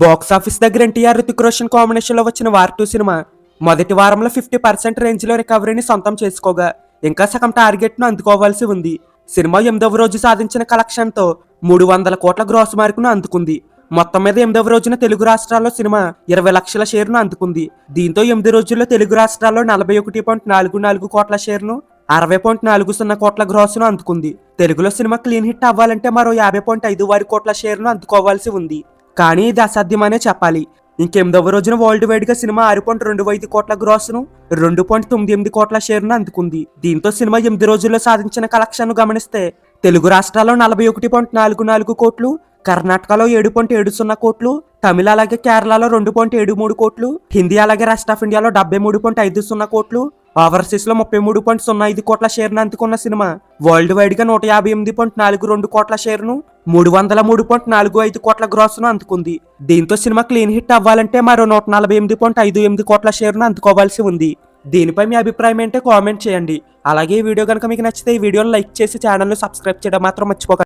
Box office దగ్గర ఎన్టీఆర్ రుతిక్ రోషన్ కాంబినేషన్లో వచ్చిన వార్ టూ సినిమా. మొదటి వారంలో ఫిఫ్టీ పర్సెంట్ రేంజ్లో రికవరీని సొంతం చేసుకోగా. ఇంకా సగం టార్గెట్ను అందుకోవాల్సి ఉంది. సినిమా ఎనిమిదవ రోజు సాధించిన కలెక్షన్తో మూడు వందల కోట్ల గ్రాస్ మార్కును అందుకుంది. మొత్తం మీద ఎనిమిదవ రోజున తెలుగు రాష్ట్రాల్లో సినిమా ఇరవై లక్షల షేర్ను అందుకుంది. దీంతో ఎనిమిది రోజుల్లో తెలుగు రాష్ట్రాల్లో నలభై ఒకటి పాయింట్ నాలుగు నాలుగు కోట్ల షేర్ను అరవై పాయింట్ నాలుగు సున్నా కోట్ల గ్రాస్ను అందుకుంది. తెలుగులో సినిమా క్లీన్ హిట్ అవ్వాలంటే మరో యాభై పాయింట్ ఐదు వారి కోట్ల షేర్ను అందుకోవాల్సి ఉంది. కానీ ఇది అసాధ్యమనే చెప్పాలి. ఇంకెనిమిదవ రోజున వరల్డ్ వైడ్గా సినిమా ఆరు పాయింట్ రెండు ఐదు కోట్ల గ్రాస్ను రెండు పాయింట్ తొమ్మిది ఎనిమిది కోట్ల షేర్ను అందుకుంది. దీంతో సినిమా ఎనిమిది రోజుల్లో సాధించిన కలెక్షన్ గమనిస్తే తెలుగు రాష్ట్రాల్లో నలభై ఒకటి పాయింట్ నాలుగు నాలుగు కోట్లు కర్ణాటకలో ఏడు పాయింట్ ఏడు సున్నా కోట్లు తమిళ అలాగే కేరళలో రెండు పాయింట్ ఏడు మూడు కోట్లు హిందీ అలాగే రెస్ట్ ఆఫ్ ఇండియాలో డెబ్బై మూడు పాయింట్ ఐదు సున్నా కోట్లు ఓవర్సీస్లో ముప్పై మూడు పాయింట్ సున్నా ఐదు కోట్ల షేర్ను అందుకున్న సినిమా. వరల్డ్ వైడ్గా నూట యాభై ఎనిమిది పాయింట్ నాలుగు రెండు కోట్ల షేర్ను మూడు వందల మూడు పాయింట్ నాలుగు ఐదు కోట్ల గ్రాస్ను అందుకుంది. దీంతో సినిమా క్లీన్ హిట్ అవ్వాలంటే మరో నూట నలభై ఎనిమిది పాయింట్ ఐదు ఎనిమిది కోట్ల షేర్ను అందుకోవాల్సి ఉంది. దీనిపై మీ అభిప్రాయం ఏంటో కామెంట్ చేయండి. అలాగే ఈ వీడియో కనుక మీకు నచ్చితే ఈ వీడియోని లైక్ చేసి ఛానల్ను సబ్స్క్రైబ్ చేయడం మాత్రం మర్చిపోకండి